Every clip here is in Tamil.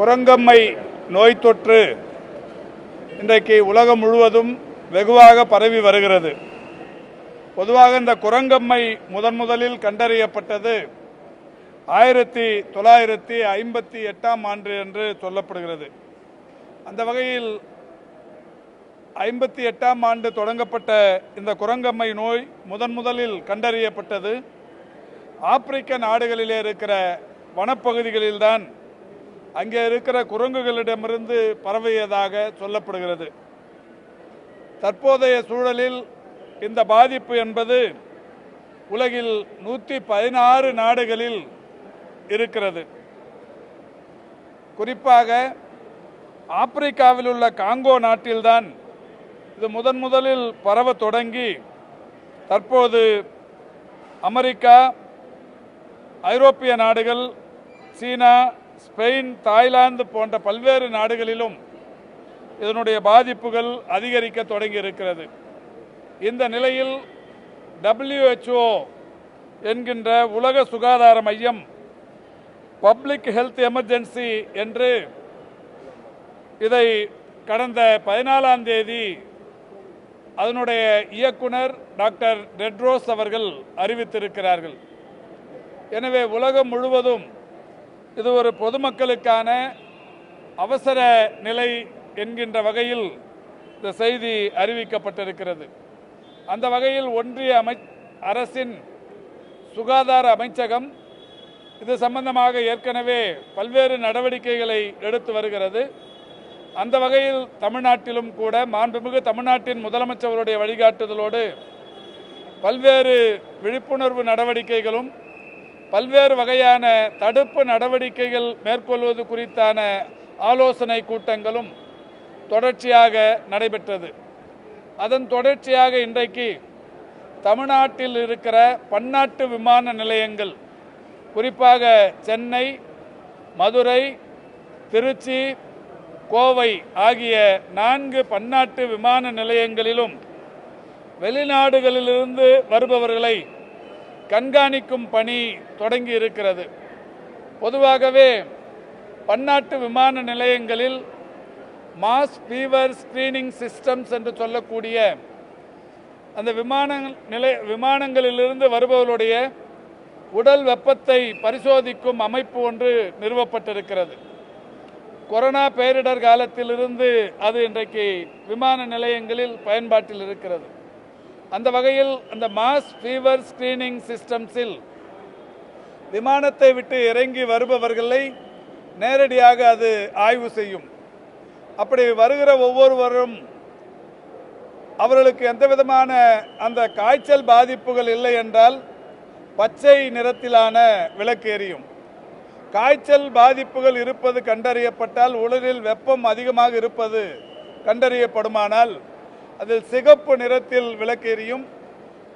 குரங்கம்மை நோய் தொற்று இன்றைக்கு உலகம் முழுவதும் வெகுவாக பரவி வருகிறது. பொதுவாக இந்த குரங்கம்மை முதன் முதலில் கண்டறியப்பட்டது ஆயிரத்தி தொள்ளாயிரத்தி ஐம்பத்தி எட்டாம் ஆண்டு என்று சொல்லப்படுகிறது. அந்த வகையில் ஐம்பத்தி எட்டாம் ஆண்டு தொடங்கப்பட்ட இந்த குரங்கம்மை நோய் முதன் முதலில் கண்டறியப்பட்டது. ஆப்பிரிக்க நாடுகளிலே இருக்கிற வனப்பகுதிகளில்தான் அங்கே இருக்கிற குரங்குகளிடமிருந்து பரவியதாக சொல்லப்படுகிறது. தற்போதைய சூழலில் இந்த பாதிப்பு என்பது உலகில் நூற்றி பதினாறு நாடுகளில் இருக்கிறது. குறிப்பாக ஆப்பிரிக்காவில் உள்ள காங்கோ நாட்டில்தான் இது முதன் முதலில் பரவ தொடங்கி தற்போது அமெரிக்கா ஐரோப்பிய நாடுகள் சீனா ஸ்பெயின் தாய்லாந்து போன்ற பல்வேறு நாடுகளிலும் இதனுடைய பாதிப்புகள் அதிகரிக்க தொடங்கி இருக்கிறது இந்த நிலையில் டபிள்யூஹெச்ஓ என்கின்ற உலக சுகாதார மையம் பப்ளிக் ஹெல்த் எமர்ஜென்சி என்று இதை கடந்த பதினாலாம் தேதி அதனுடைய இயக்குனர் டாக்டர் டெட்ரோஸ் அவர்கள் அறிவித்திருக்கிறார்கள். எனவே உலகம் முழுவதும் இது ஒரு பொதுமக்களுக்கான அவசர நிலை என்கின்ற வகையில் இந்த செய்தி அறிவிக்கப்பட்டிருக்கிறது. அந்த வகையில் ஒன்றிய அமை அரசின் சுகாதார அமைச்சகம் இது சம்பந்தமாக ஏற்கனவே பல்வேறு நடவடிக்கைகளை எடுத்து வருகிறது. அந்த வகையில் தமிழ்நாட்டிலும் கூட மாண்புமிகு தமிழ்நாட்டின் முதலமைச்சருடைய வழிகாட்டுதலோடு பல்வேறு விழிப்புணர்வு நடவடிக்கைகளும் பல்வேறு வகையான தடுப்பு நடவடிக்கைகள் மேற்கொள்வது குறித்தான ஆலோசனை கூட்டங்களும் தொடர்ச்சியாக நடைபெற்றது. அதன் தொடர்ச்சியாக இன்றைக்கு தமிழ்நாட்டில் இருக்கிற பன்னாட்டு விமான நிலையங்கள் குறிப்பாக சென்னை மதுரை திருச்சி கோவை ஆகிய நான்கு பன்னாட்டு விமான நிலையங்களிலும் வெளிநாடுகளிலிருந்து வருபவர்களை கண்காணிக்கும் பணி தொடங்கி இருக்கிறது. பொதுவாகவே பன்னாட்டு விமான நிலையங்களில் மாஸ் ஃபீவர் ஸ்கிரீனிங் சிஸ்டம்ஸ் என்று சொல்லக்கூடிய அந்த விமான நிலை விமானங்களிலிருந்து வருபவர்களுடைய உடல் வெப்பத்தை பரிசோதிக்கும் அமைப்பு ஒன்று நிறுவப்பட்டிருக்கிறது. கொரோனா பேரிடர் காலத்திலிருந்து அது இன்றைக்கு விமான நிலையங்களில் பயன்பாட்டில் இருக்கிறது. அந்த வகையில் அந்த மாஸ் ஃபீவர் ஸ்கிரீனிங் சிஸ்டம்ஸில் விமானத்தை விட்டு இறங்கி வருபவர்களை நேரடியாக அது ஆய்வு செய்யும். அப்படி வருகிற ஒவ்வொருவரும் அவர்களுக்கு எந்த விதமான அந்த காய்ச்சல் பாதிப்புகள் இல்லை என்றால் பச்சை நிறத்திலான விளக்கு எரியும். காய்ச்சல் பாதிப்புகள் இருப்பது கண்டறியப்பட்டால் உடலில் வெப்பம் அதிகமாக இருப்பது கண்டறியப்படுமானால் அதில் சிகப்பு நிறத்தில் விளக்கேறியும்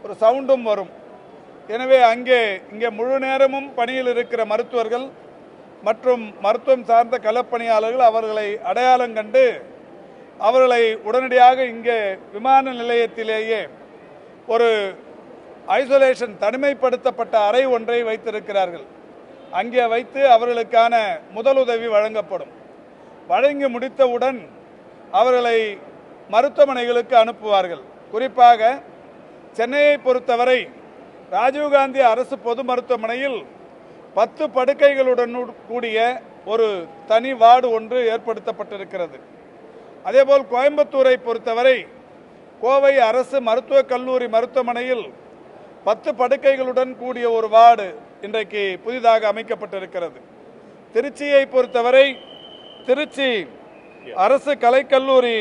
ஒரு சவுண்டும் வரும். எனவே அங்கே இங்கே முழு நேரமும் பணியில் இருக்கிற மருத்துவர்கள் மற்றும் மருத்துவம் சார்ந்த களப்பணியாளர்கள் அவர்களை அடையாளம் கண்டு அவர்களை உடனடியாக இங்கே விமான நிலையத்திலேயே ஒரு ஐசோலேஷன் தனிமைப்படுத்தப்பட்ட அறை ஒன்றை வைத்திருக்கிறார்கள். அங்கே வைத்து அவர்களுக்கான முதலுதவி வழங்கப்படும். வழங்கி முடித்தவுடன் அவர்களை மருத்துவமனைகளுக்கு அனுப்புவார்கள். குறிப்பாக சென்னையை பொறுத்தவரை ராஜீவ்காந்தி அரசு பொது மருத்துவமனையில் பத்து படுக்கைகளுடன் கூடிய ஒரு தனி வார்டு ஒன்று ஏற்படுத்தப்பட்டிருக்கிறது. அதேபோல் கோயம்புத்தூரை பொறுத்தவரை கோவை அரசு மருத்துவக் கல்லூரி மருத்துவமனையில் பத்து படுக்கைகளுடன் கூடிய ஒரு வார்டு இன்றைக்கு புதிதாக அமைக்கப்பட்டிருக்கிறது. திருச்சியை பொறுத்தவரை திருச்சி அரசு கலைக்கல்லூரி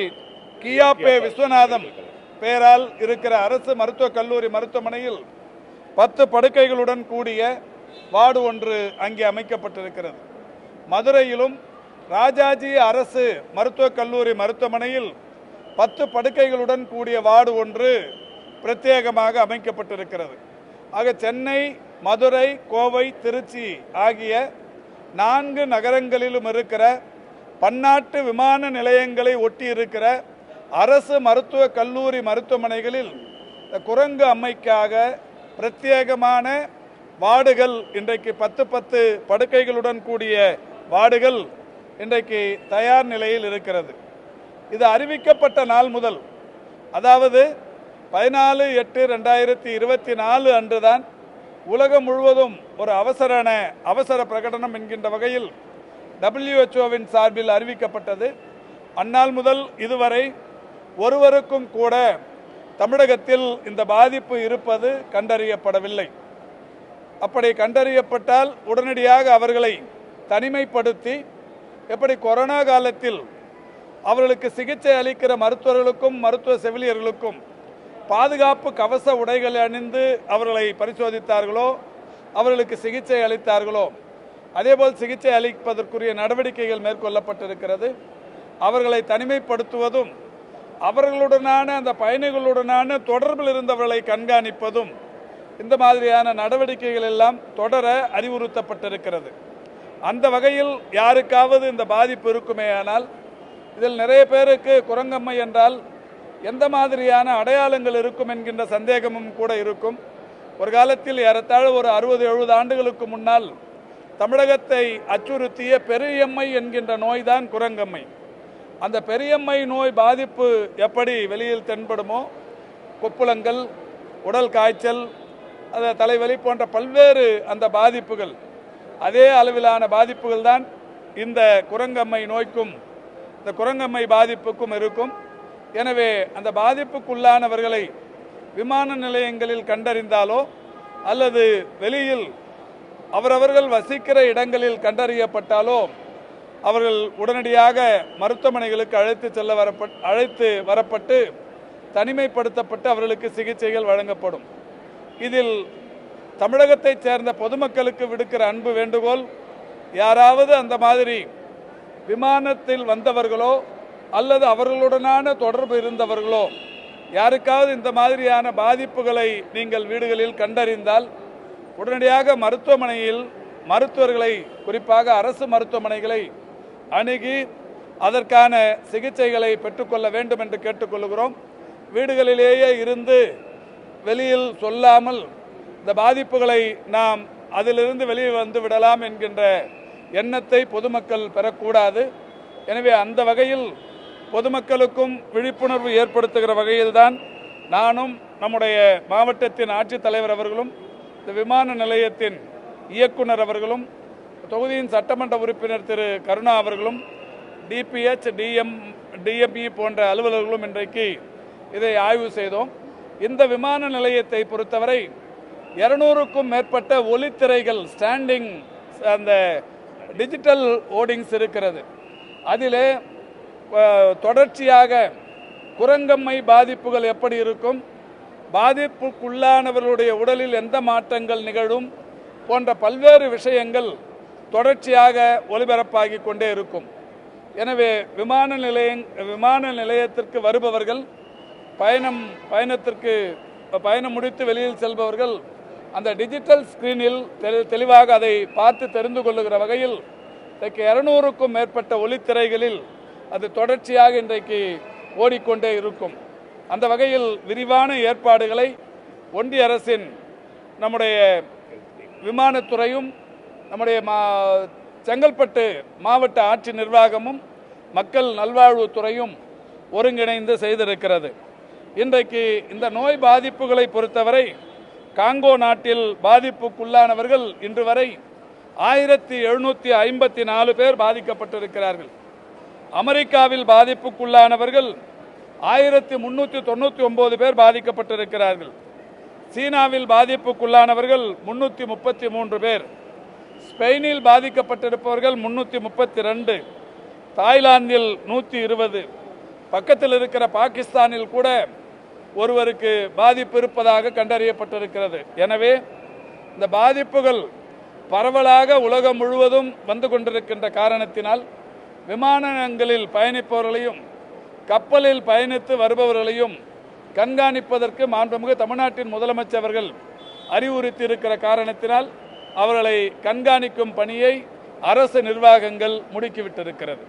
கியாபே விஸ்வநாதம் பெயரால் இருக்கிற அரசு மருத்துவக் கல்லூரி மருத்துவமனையில் பத்து படுக்கைகளுடன் கூடிய வார்டு ஒன்று அங்கே அமைக்கப்பட்டிருக்கிறது. மதுரையிலும் ராஜாஜி அரசு மருத்துவக் கல்லூரி மருத்துவமனையில் பத்து படுக்கைகளுடன் கூடிய வார்டு ஒன்று பிரத்யேகமாக அமைக்கப்பட்டிருக்கிறது. ஆக சென்னை மதுரை கோவை திருச்சி ஆகிய நான்கு நகரங்களிலும் இருக்கிற பன்னாட்டு விமான நிலையங்களை ஒட்டி இருக்கிற அரசு மருத்துவக் கல்லூரி மருத்துவமனைகளில் குரங்கு அம்மைக்காக பிரத்யேகமான வார்டுகள் இன்றைக்கு பத்து பத்து படுக்கைகளுடன் கூடிய வார்டுகள் இன்றைக்கு தயார் நிலையில் இருக்கிறது. இது அறிவிக்கப்பட்ட நாள் முதல். அதாவது பதினாலு எட்டு ரெண்டாயிரத்தி இருபத்தி நாலு அன்றுதான் உலகம் முழுவதும் ஒரு அவசரன அவசர பிரகடனம் என்கின்ற வகையில் டபிள்யூஹெச்ஓவின் சார்பில் அறிவிக்கப்பட்டது. அந்நாள் முதல் இதுவரை ஒருவருக்கும் கூட தமிழகத்தில் இந்த பாதிப்பு இருப்பது கண்டறியப்படவில்லை. அப்படி கண்டறியப்பட்டால் உடனடியாக அவர்களை தனிமைப்படுத்தி எப்படி கொரோனா காலத்தில் அவர்களுக்கு சிகிச்சை அளிக்கிற மருத்துவர்களுக்கும் மருத்துவ செவிலியர்களுக்கும் பாதுகாப்பு கவச உடைகளை அணிந்து அவர்களை பரிசோதித்தார்களோ அவர்களுக்கு சிகிச்சை அளித்தார்களோ அதேபோல் சிகிச்சை அளிப்பதற்குரிய நடவடிக்கைகள் மேற்கொள்ளப்பட்டிருக்கிறது. அவர்களை தனிமைப்படுத்துவதும் அவர்களுடனான அந்த பயணிகளுடனான தொடர்பில் இருந்தவர்களை கண்காணிப்பதும் இந்த மாதிரியான நடவடிக்கைகள் எல்லாம் தொடர அறிவுறுத்தப்பட்டிருக்கிறது. அந்த வகையில் யாருக்காவது இந்த பாதிப்பு இருக்குமேயானால் இதில் நிறைய பேருக்கு குரங்கம்மை என்றால் எந்த மாதிரியான அடையாளங்கள் இருக்கும் என்கின்ற சந்தேகமும் கூட இருக்கும். ஒரு காலத்தில் ஏறத்தாழ ஒரு அறுபது எழுபது ஆண்டுகளுக்கு முன்னால் தமிழகத்தை அச்சுறுத்திய பெரியம்மை என்கின்ற நோய்தான் குரங்கம்மை. அந்த பெரியம்மை நோய் பாதிப்பு எப்படி வெளியில் தென்படுமோ கொப்புளங்கள் உடல் காய்ச்சல் அந்த தலைவலி போன்ற பல்வேறு அந்த பாதிப்புகள் அதே அளவிலான பாதிப்புகள் தான் இந்த குரங்கம்மை நோய்க்கும் இந்த குரங்கம்மை பாதிப்புக்கும் இருக்கும். எனவே அந்த பாதிப்புக்குள்ளானவர்களை விமான நிலையங்களில் கண்டறிந்தாலோ அல்லது வெளியில் அவரவர்கள் வசிக்கிற இடங்களில் கண்டறியப்பட்டாலோ அவர்கள் உடனடியாக மருத்துவமனைகளுக்கு அழைத்து செல்ல வரப்பட் அழைத்து வரப்பட்டு தனிமைப்படுத்தப்பட்டு அவர்களுக்கு சிகிச்சைகள் வழங்கப்படும். இதில் தமிழகத்தைச் சேர்ந்த பொதுமக்களுக்கு விடுக்கிற அன்பு வேண்டுகோள் யாராவது அந்த மாதிரி விமானத்தில் வந்தவர்களோ அல்லது அவர்களுடனான தொடர்பு இருந்தவர்களோ யாருக்காவது இந்த மாதிரியான பாதிப்புகளை நீங்கள் வீடுகளில் கண்டறிந்தால் உடனடியாக மருத்துவமனையில் மருத்துவர்களை குறிப்பாக அரசு மருத்துவமனைகளை அணுகி அதற்கான சிகிச்சைகளை பெற்றுக்கொள்ள வேண்டும் என்று கேட்டுக்கொள்கிறோம். வீடுகளிலேயே இருந்து வெளியில் சொல்லாமல் இந்த பாதிப்புகளை நாம் அதிலிருந்து வெளியே வந்து விடலாம் என்கின்ற எண்ணத்தை பொதுமக்கள் பெறக்கூடாது. எனவே அந்த வகையில் பொதுமக்களுக்கும் விழிப்புணர்வு ஏற்படுத்துகிற வகையில்தான் நானும் நம்முடைய மாவட்டத்தின் ஆட்சித்தலைவர் அவர்களும் இந்த விமான நிலையத்தின் இயக்குனர் அவர்களும் தொகுதியின் சட்டமன்ற உறுப்பினர் திரு கருணா அவர்களும் டிபிஎச் டிஎம் டிஎம்இ போன்ற அலுவலர்களும் இன்றைக்கு இதை ஆய்வு செய்தோம். இந்த விமான நிலையத்தை பொறுத்தவரை இருநூறுக்கும் மேற்பட்ட ஒளித்திரைகள் ஸ்டாண்டிங் அந்த டிஜிட்டல் ஓடிங்ஸ் இருக்கிறது. அதிலே தொடர்ச்சியாக குரங்கம்மை பாதிப்புகள் எப்படி இருக்கும் பாதிப்புக்குள்ளானவர்களுடைய உடலில் எந்த மாற்றங்கள் நிகழும் போன்ற பல்வேறு விஷயங்கள் தொடர்ச்சியாக ஒளிபரப்பாகி கொண்டே இருக்கும். எனவே விமான நிலையம் விமான நிலையத்திற்கு வருபவர்கள் பயணம் பயணத்திற்கு பயணம் முடித்து வெளியில் செல்பவர்கள் அந்த டிஜிட்டல் ஸ்கிரீனில் தெளி- தெளிவாக அதை பார்த்து தெரிந்து கொள்ளுகிற வகையில் இன்றைக்கு இருநூறுக்கும் மேற்பட்ட ஒளித்திரைகளில் அது தொடர்ச்சியாக இன்றைக்கு ஓடிக்கொண்டே இருக்கும். அந்த வகையில் விரிவான ஏற்பாடுகளை ஒன்றிய அரசின் நம்முடைய விமானத்துறையும் நம்முடைய மா செங்கல்பட்டு மாவட்ட ஆட்சி நிர்வாகமும் மக்கள் நல்வாழ்வுத்துறையும் ஒருங்கிணைந்து செய்திருக்கிறது. இன்றைக்கு இந்த நோய் பாதிப்புகளை பொறுத்தவரை காங்கோ நாட்டில் பாதிப்புக்குள்ளானவர்கள் இன்று வரை ஆயிரத்தி எழுநூற்றி ஐம்பத்தி நாலு பேர் பாதிக்கப்பட்டிருக்கிறார்கள். அமெரிக்காவில் பாதிப்புக்குள்ளானவர்கள் ஆயிரத்தி முன்னூற்றி தொண்ணூற்றி ஒம்பது பேர் பாதிக்கப்பட்டிருக்கிறார்கள். சீனாவில் பாதிப்புக்குள்ளானவர்கள் முன்னூற்றி முப்பத்தி மூன்று பேர். ஸ்பெயினில் பாதிக்கப்பட்டிருப்பவர்கள் முன்னூற்றி முப்பத்தி ரெண்டு தாய்லாந்தில் நூற்றி இருபது பக்கத்தில் இருக்கிற பாகிஸ்தானில் கூட ஒருவருக்கு பாதிப்பு இருப்பதாக கண்டறியப்பட்டிருக்கிறது. எனவே இந்த பாதிப்புகள் பரவலாக உலகம் முழுவதும் வந்து கொண்டிருக்கின்ற காரணத்தினால் விமானங்களில் பயணிப்பவர்களையும் கப்பலில் பயணித்து வருபவர்களையும் கண்காணிப்பதற்கு மாண்புமிகு தமிழ்நாட்டின் முதலமைச்சர் அவர்கள் அறிவுறுத்தி இருக்கிற காரணத்தினால் அவர்களை கண்காணிக்கும் பணியை அரசு நிர்வாகங்கள் முடுக்கிவிட்டிருக்கிறது.